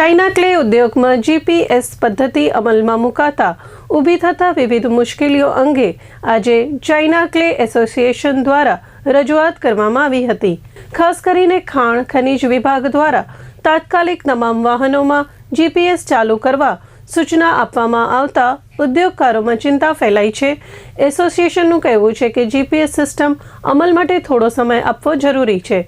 China clay ઉદ્યોગમાં GPS પદ્ધતિ અમલમાં મુકાતા ઊભી થતા વિવિધ મુશ્કેલીઓ અંગે આજે ચાઇના ક્લે એસોસિએશન દ્વારા રજૂઆત કરવામાં આવી હતી. ખાસ કરીને ખાણ ખનિજ વિભાગ દ્વારા તાત્કાલિક તમામ વાહનોમાં જીપીએસ ચાલુ કરવા સૂચના આપવામાં આવતા ઉદ્યોગકારોમાં ચિંતા ફેલાઈ છે. એસોસિએશનનું કહેવું છે કે જીપીએસ સિસ્ટમ અમલ માટે થોડો સમય આપવો જરૂરી છે.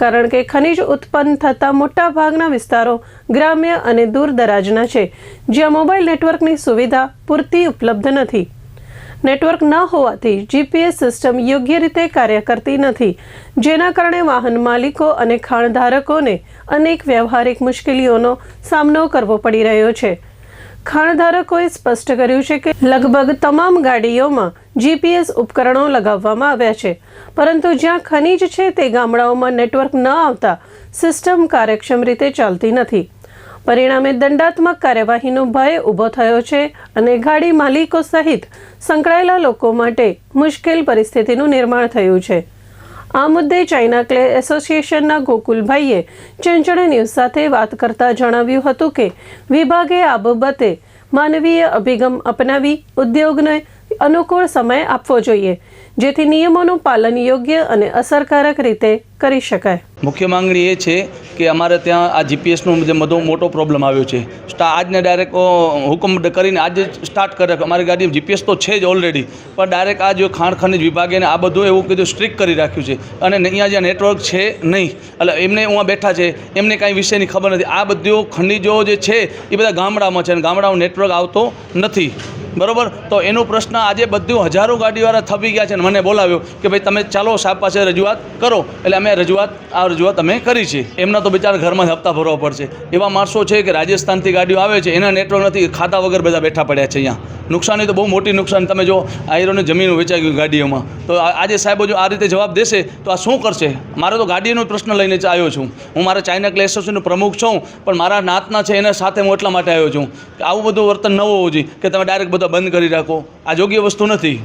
કારણ કે ખનિજ ઉત્પન્ન થતા મોટા ભાગના વિસ્તારો ગ્રામ્ય અને દૂર દરાજના છે, જ્યાં મોબાઈલ નેટવર્કની સુવિધા પૂરતી ઉપલબ્ધ નથી. નેટવર્ક ન હોવાથી જીપીએસ સિસ્ટમ યોગ્ય રીતે કાર્ય કરતી નથી, જેના કારણે વાહન માલિકો અને ખાણધારકોને અનેક વ્યવહારિક મુશ્કેલીઓનો સામનો કરવો પડી રહ્યો છે. ખાણધારકોએ સ્પષ્ટ કર્યું છે કે લગભગ તમામ ગાડીઓમાં જીપીએસ ઉપકરણો લગાવવામાં આવ્યા છે. પરંતુ જ્યાં ખનીજ છે તે ગામડાઓમાં નેટવર્ક ન આવતા સિસ્ટમ કાર્યક્ષમ રીતે ચાલતી નથી. પરિણામે દંડાત્મક કાર્યવાહીનો ભય ઊભો થયો છે અને ગાડી માલિકો સહિત સંકળાયેલા લોકો માટે મુશ્કેલ પરિસ્થિતિનું નિર્માણ થયું છે. આ મુદ્દે ચાઇના ક્લે એસોસિએશનના ગોકુલભાઈએ ચંચળ ન્યૂઝ સાથે વાત કરતા જણાવ્યું હતું કે વિભાગે આ બાબતે માનવીય અભિગમ અપનાવી ઉદ્યોગને અનુકૂળ સમય આપવો જોઈએ, જેથી નિયમોનું પાલન યોગ્ય અને અસરકારક રીતે કરી શકાય. મુખ્ય માંગણી એ છે કે અમારે ત્યાં આ જીપીએસનો જે બધો મોટો પ્રોબ્લેમ આવ્યો છે. આજને ડાયરેક્ટ હુકમ કરીને આજે સ્ટાર્ટ કરે અમારી ગાડી જીપીએસ તો છે જ ઓલરેડી પણ ડાયરેક્ટ આ જો ખાણ ખનિજ વિભાગે આ બધું એવું કીધું સ્ટ્રિક્ટ કરી રાખ્યું છે. અને અહીંયા જ્યાં નેટવર્ક છે નહીં. એટલે એમને અહીંયા બેઠા છે. એમને કાંઈ વિષયની ખબર નથી. આ બધું ખનિજો જે છે, એ બધા ગામડામાં છે અને ગામડામાં નેટવર્ક આવતો નથી. બરોબર? તો એનો પ્રશ્ન આજે બધું હજારો ગાડીવાળા થપી ગયા છે અને મને બોલાવ્યો કે ભાઈ તમે ચાલો સાહેબ પાસે રજૂઆત કરો. એટલે અમે રજૂઆત, આ રજૂઆત અમે કરી છે. એમના તો બિચારા ઘરમાં હપ્તા ભરવા પડશે. એવા માણસો છે કે રાજસ્થાનથી ગાડીઓ આવે છે, એના નેટવર્ક નથી, ખાતા વગર બધા બેઠા પડ્યા છે અહીંયા. નુકસાની તો બહુ મોટી નુકસાન. તમે જો આયરોને જમીન વેચાઈ ગયું ગાડીઓમાં. તો આજે સાહેબો જો આ રીતે જવાબ દેશે, તો આ શું કરશે? મારે તો ગાડીનો પ્રશ્ન લઈને આવ્યો છું. હું મારા ચાઇના ક્લે એસોસિએશનનો પ્રમુખ છું, પણ મારા નાતના છે, એના સાથે હું એટલા માટે આવ્યો છું. કે આવું બધું વર્તન ન હોવું જોઈએ, કે તમે ડાયરેક્ટ બધા બંધ કરી રાખો. આ યોગ્ય વસ્તુ નથી.